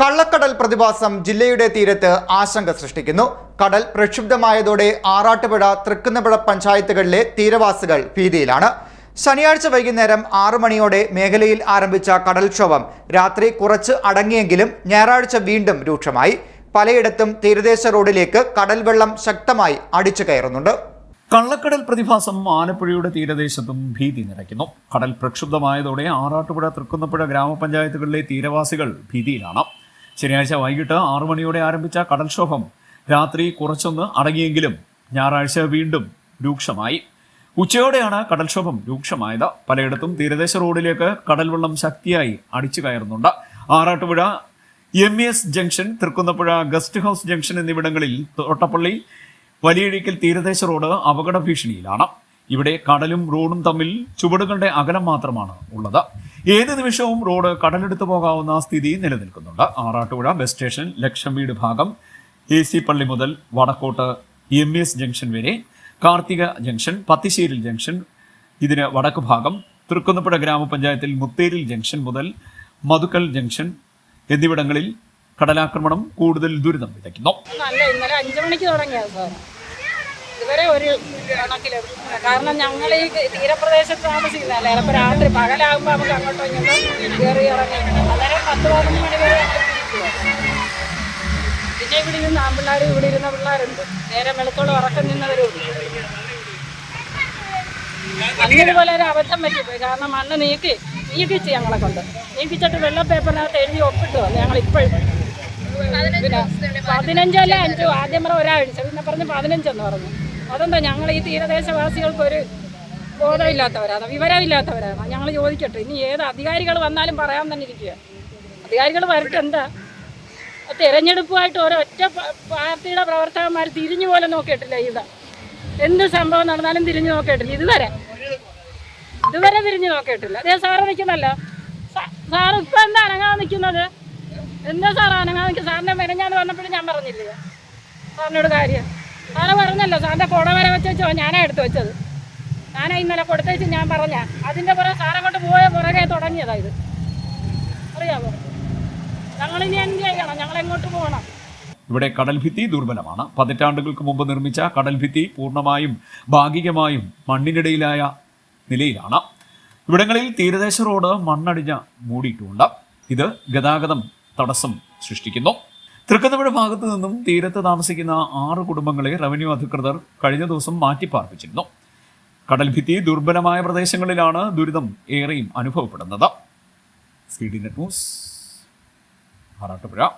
കള്ളക്കടൽ പ്രതിഭാസം ജില്ലയുടെ തീരത്ത് ആശങ്ക സൃഷ്ടിക്കുന്നു. കടൽ പ്രക്ഷുബ്ധമായതോടെ ആറാട്ടുപുഴ തൃക്കുന്നപുഴ പഞ്ചായത്തുകളിലെ തീരവാസികൾ ഭീതിയിലാണ്. ശനിയാഴ്ച വൈകുന്നേരം ആറു മണിയോടെ മേഖലയിൽ ആരംഭിച്ച കടൽക്ഷോഭം രാത്രി കുറച്ച് അടങ്ങിയെങ്കിലും ഞായറാഴ്ച വീണ്ടും രൂക്ഷമായി. പലയിടത്തും തീരദേശ റോഡിലേക്ക് കടൽ വെള്ളം ശക്തമായി അടിച്ചു കയറുന്നുണ്ട്. കള്ളക്കടൽ പ്രതിഭാസം ആലപ്പുഴയുടെ തീരദേശത്തും ഭീതി നിറയ്ക്കുന്നു. കടൽ പ്രക്ഷുബ്ധമായതോടെ ആറാട്ടുപുഴ തൃക്കുന്നപ്പുഴ ഗ്രാമപഞ്ചായത്തുകളിലെ തീരവാസികൾ ഭീതിയിലാണ്. ശനിയാഴ്ച വൈകിട്ട് ആറു മണിയോടെ ആരംഭിച്ച കടൽക്ഷോഭം. രാത്രി കുറച്ചൊന്ന് അടങ്ങിയെങ്കിലും ഞായറാഴ്ച വീണ്ടും രൂക്ഷമായി. ഉച്ചയോടെയാണ് കടൽക്ഷോഭം രൂക്ഷമായത്. പലയിടത്തും തീരദേശ റോഡിലേക്ക് കടൽവെള്ളം ശക്തിയായി അടിച്ചു കയറുന്നുണ്ട്. Arattupuzha M S junction Thrikkunnapuzha guest house junction എന്നിവിടങ്ങളിൽ തോട്ടപ്പള്ളി വലിയഴിക്കൽ തീരദേശ റോഡ് അപകട ഭീഷണിയിലാണ്. ഇവിടെ കടലും റോഡും തമ്മിൽ ചുവടുകളുടെ അകലം മാത്രമാണ് ഉള്ളത്. ഏത് നിമിഷവും റോഡ് കടലെടുത്തു പോകാവുന്ന സ്ഥിതി നിലനിൽക്കുന്നുണ്ട്. ആറാട്ടുപുഴ ബസ് സ്റ്റേഷൻ ലക്ഷം വീട് ഭാഗം എ സി പള്ളി മുതൽ വടക്കോട്ട് എം എസ് ജംഗ്ഷൻ വരെ കാർത്തിക ജംഗ്ഷൻ പത്തിശ്ശേരിൽ ജംഗ്ഷൻ ഇതിന് വടക്ക് ഭാഗം തൃക്കുന്നപ്പുഴ ഗ്രാമപഞ്ചായത്തിൽ മുത്തേരിൽ ജംഗ്ഷൻ മുതൽ മധുക്കൽ ജംഗ്ഷൻ എന്നിവിടങ്ങളിൽ കടലാക്രമണം കൂടുതൽ ദുരിതം വിതയ്ക്കുന്നു. ഇതുവരെ ഒരു കണക്കിലും കാരണം ഞങ്ങൾ ഈ തീരപ്രദേശത്ത് താമസിക്കുന്നതല്ലേ ചിലപ്പോൾ രാത്രി പകലാകുമ്പോൾ നമുക്ക് അങ്ങോട്ടോ ഇങ്ങോട്ടോ കയറി ഇറങ്ങി അന്നേരം പത്ത് പതിനൊന്ന് മണി വരെ പിന്നെ ഇവിടെ ഇരുന്ന് ആൺപിള്ളേരും ഇവിടെ ഇരുന്ന പിള്ളേരുണ്ട്. നേരെ വെളുത്തോളം ഉറക്കം നിന്നവരുണ്ട് അന്നിതുപോലെ ഒരു അബദ്ധം പറ്റിപ്പോയി. കാരണം മണ്ണ് നീക്കി നീക്കിച്ച് ഞങ്ങളെ കൊണ്ട്. നീക്കിച്ചിട്ട് വെള്ള പേപ്പറിനകത്ത് എഴുതി ഒപ്പിട്ടു വന്നു ഞങ്ങൾ ഇപ്പോഴും പതിനഞ്ചല്ല അഞ്ചോ. ആദ്യം പറഞ്ഞ ഒരാഴ്ച. പിന്നെ പറഞ്ഞ് പതിനഞ്ചെന്ന് പറഞ്ഞു. അതെന്താ ഞങ്ങൾ ഈ തീരദേശവാസികൾക്ക് ഒരു ബോധമില്ലാത്തവരാണ് വിവരമില്ലാത്തവരാണ്? ഞങ്ങൾ ചോദിക്കട്ടെ. ഇനി ഏത് അധികാരികൾ വന്നാലും പറയാൻ തന്നെ ഇരിക്കുക. അധികാരികൾ വരട്ടെ എന്താ? തിരഞ്ഞെടുപ്പുമായിട്ട് ഓരോ ഒറ്റ പാർട്ടിയുടെ പ്രവർത്തകന്മാർ തിരിഞ്ഞു പോലെ നോക്കിയിട്ടില്ല ഇത്. എന്ത് സംഭവം നടന്നാലും തിരിഞ്ഞു നോക്കിയിട്ടില്ല. ഇതുവരെ. ഇതുവരെ തിരിഞ്ഞു നോക്കിയിട്ടില്ല. അതേ സാറ് നിൽക്കുന്നല്ലോ. സാർ ഇപ്പം എന്താ അനങ്ങാതെ നിൽക്കുന്നത്? എന്താ സാർ അനങ്ങാതെ നിൽക്കുക സാറിനെ മെനഞ്ഞാന്ന് പറഞ്ഞപ്പോഴും ഞാൻ പറഞ്ഞില്ലേ? സാറിനോട് കാര്യം. സാറ് പറഞ്ഞല്ലോ സാറിന്റെ കുട വരെ വെച്ച് ഞാനാണ് എടുത്തു വെച്ചത്. ഞാനാ ഇന്നലെ കൊടുത്തേച്ച് ഞാൻ പറഞ്ഞ. അതിന്റെ പുറകെ സാറെ കൊണ്ട് പോയ പുറകെ തുടങ്ങിയതാ ഇത്. അറിയാമോ ഞങ്ങളിനി എന്ത് ചെയ്യണം? ഞങ്ങൾ എങ്ങോട്ട് പോകണം? ഇവിടെ കടൽഭിത്തി ദുർബലമാണ്. പതിറ്റാണ്ടുകൾക്ക് മുമ്പ് നിർമ്മിച്ച കടൽഭിത്തി പൂർണമായും ഭാഗികമായും മണ്ണിനിടയിലായ നിലയിലാണ്. ഇവിടങ്ങളിൽ തീരദേശ റോഡ് മണ്ണടിഞ്ഞ മൂടിയിട്ടുമുണ്ട് ഇത് ഗതാഗതം തടസ്സം സൃഷ്ടിക്കുന്നു. തൃക്കുന്നപ്പുഴ ഭാഗത്തു നിന്നും തീരത്ത് താമസിക്കുന്ന ആറ് കുടുംബങ്ങളെ റവന്യൂ അധികൃതർ കഴിഞ്ഞ ദിവസം മാറ്റിപ്പാർപ്പിച്ചിരുന്നു. കടൽഭിത്തി ദുർബലമായ പ്രദേശങ്ങളിലാണ് ദുരിതം ഏറെയും അനുഭവപ്പെടുന്നത്. C D net news Arattupuzha.